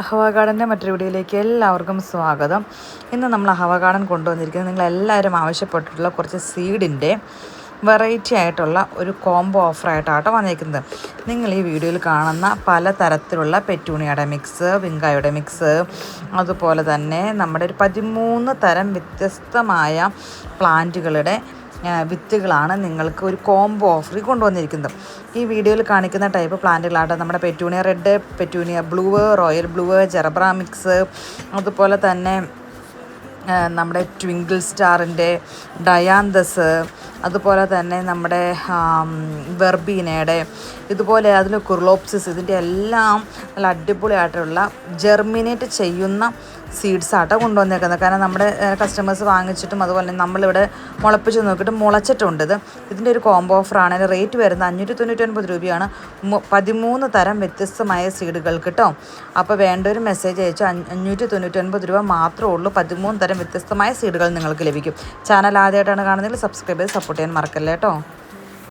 അഹവ ഗാർഡന്റെ മറ്റൊരു വീഡിയോയിലേക്ക് എല്ലാവർക്കും സ്വാഗതം. ഇന്ന് നമ്മൾ അഹവ ഗാർഡൻ കൊണ്ടുവന്നിരിക്കുന്നത് നിങ്ങളെല്ലാവരും ആവശ്യപ്പെട്ടിട്ടുള്ള കുറച്ച് സീഡിന്റെ വെറൈറ്റി ആയിട്ടുള്ള ഒരു കോംബോ ഓഫർ ഓഫറായിട്ടാട്ടോ വന്നിരിക്കുന്നത്. നിങ്ങൾ ഈ വീഡിയോയിൽ കാണുന്ന പല തരത്തിലുള്ള പെറ്റൂണിയുടെ മിക്സ് വിങ്കായുടെ മിക്സ് അതുപോലെ തന്നെ നമ്മുടെ ഒരു പതിമൂന്ന് തരം വ്യത്യസ്തമായ പ്ലാന്റുകളുടെ വിത്തുകളാണ് നിങ്ങൾക്ക് ഒരു കോംബോ ഓഫറിൽ കൊണ്ടുവന്നിരിക്കുന്നത്. ഈ വീഡിയോയിൽ കാണിക്കുന്ന ടൈപ്പ് പ്ലാന്റുകളാട്ടോ നമ്മുടെ petunia red petunia blue royal blue gerbera mix അതുപോലെ തന്നെ നമ്മുടെ ട്വിങ്കിൾ സ്റ്റാറിന്റെ ഡയാന്തസ് അതുപോലെ തന്നെ നമ്മുടെ വെർബീനയുടെ ഇതുപോലെ അതിൽ കുർലോപ്സിസ് ഇതിന്റെ എല്ലാം നല്ല അടിപൊളിയായിട്ടുള്ള ജെർമിനേറ്റ് ചെയ്യുന്ന സീഡ്സ് ആട്ടോ കൊണ്ടുവന്നേക്കുന്നത്. കാരണം നമ്മുടെ കസ്റ്റമേഴ്സ് വാങ്ങിച്ചിട്ടും അതുപോലെ തന്നെ നമ്മളിവിടെ മുളപ്പിച്ച് നോക്കിയിട്ട് മുളച്ചിട്ടുണ്ട് ഇത്. ഇതിന്റെ ഒരു കോംബോ ഓഫറാണ് അതിന്റെ റേറ്റ് വരുന്നത് അഞ്ഞൂറ്റി തൊണ്ണൂറ്റൊൻപത് രൂപയാണ് പതിമൂന്ന് തരം വ്യത്യസ്തമായ സീഡുകൾ കിട്ടും. അപ്പോൾ വേണ്ട ഒരു മെസ്സേജ് അയച്ചു അഞ്ഞൂറ്റി തൊണ്ണൂറ്റൊൻപത് രൂപ മാത്രമേ ഉള്ളൂ. പതിമൂന്ന് തരം വ്യത്യസ്തമായ സീഡുകൾ നിങ്ങൾക്ക് ലഭിക്കും. ചാനൽ ആദ്യമായിട്ടാണ് കാണുന്നതെങ്കിൽ സബ്സ്ക്രൈബ് ചെയ്ത് സപ്പോർട്ട് ചെയ്യാൻ മറക്കല്ലേ